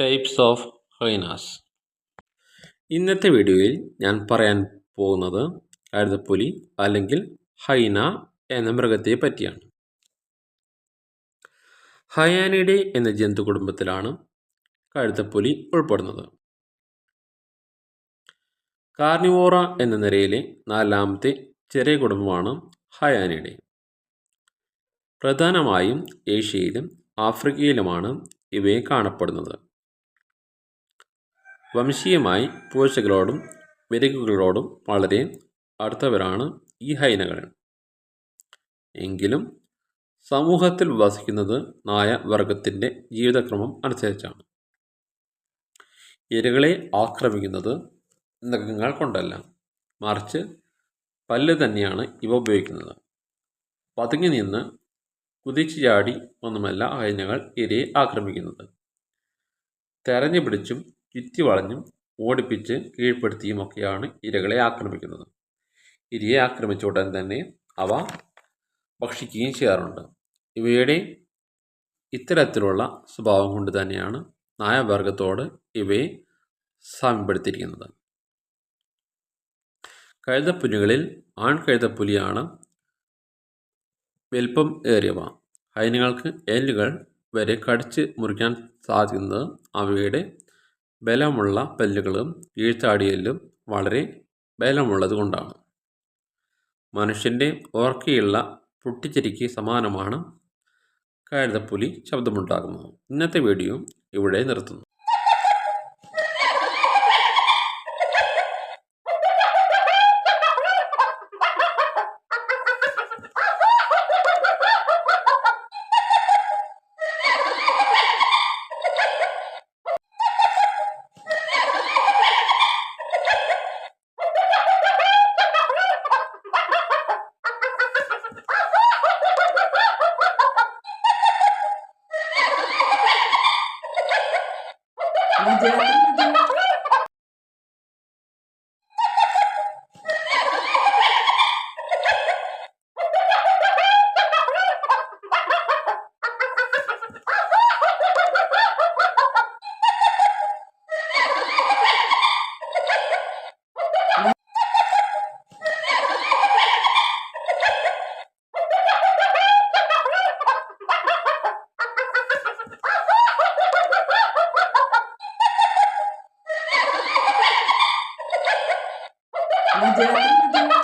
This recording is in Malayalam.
ടൈപ്സ് ഓഫ് ഹൈനാസ് ഇന്നത്തെ വീഡിയോയിൽ ഞാൻ പറയാൻ പോകുന്നത് കഴുതപ്പുലി അല്ലെങ്കിൽ ഹൈന എന്ന മൃഗത്തെ പറ്റിയാണ്. ഹയാനിഡെ എന്ന ജന്തു കുടുംബത്തിലാണ് കഴുതപ്പുലി ഉൾപ്പെടുന്നത്. കാർണിവോറ എന്ന നിരയിലെ നാലാമത്തെ ചെറിയ കുടുംബമാണ് ഹയാനിഡെ. പ്രധാനമായും ഏഷ്യയിലും ആഫ്രിക്കയിലുമാണ് ഇവയെ കാണപ്പെടുന്നത്. വംശീയമായി പൂച്ചകളോടും മെരുകുകളോടും വളരെ അടുത്തവരാണ് ഈ ഹൈനകൾ എങ്കിലും സമൂഹത്തിൽ വസിക്കുന്നത് നായ വർഗത്തിന്റെ ജീവിതക്രമം അനുസരിച്ചാണ്. ഇരകളെ ആക്രമിക്കുന്നത് നഖങ്ങൾ കൊണ്ടല്ല. മറിച്ച് പല്ല് തന്നെയാണ് ഇവ ഉപയോഗിക്കുന്നത്. പതുങ്ങി നിന്ന് കുതിച്ചു ചാടി ഒന്നുമല്ല ഹൈനകൾ ഇരയെ ആക്രമിക്കുന്നത്. തെരഞ്ഞു പിടിച്ചും ചുറ്റി വളഞ്ഞും ഓടിപ്പിച്ച് കീഴ്പ്പെടുത്തിയുമൊക്കെയാണ് ഇരകളെ ആക്രമിക്കുന്നത്. ഇരയെ ആക്രമിച്ച ഉടൻ തന്നെ അവ ഭക്ഷിക്കുകയും ചെയ്യാറുണ്ട്. ഇവയുടെ ഇത്തരത്തിലുള്ള സ്വഭാവം കൊണ്ട് തന്നെയാണ് നായവർഗത്തോട് ഇവയെ സാമ്യപ്പെടുത്തിയിരിക്കുന്നത്. കഴുതപ്പുലികളിൽ ആൺ കഴുതപ്പുലിയാണ് വലിപ്പം ഏറിയവ. ഹൈനുകൾക്ക് എല്ലുകൾ വരെ കടിച്ച് മുറിക്കാൻ സാധിക്കുന്നത് അവയുടെ ബലമുള്ള പല്ലുകളും കീഴ്ത്താടിയെല്ലും വളരെ ബലമുള്ളത് കൊണ്ടാണ്. മനുഷ്യന്റെ ഓർക്കയുള്ള പൊട്ടിച്ചിരിക്ക് സമാനമാണ് കഴുതപ്പുലി ശബ്ദമുണ്ടാകുന്നത് ഇന്നത്തെ വീഡിയോ ഇവിടെ നിർത്തുന്നു. dead. deu tudo.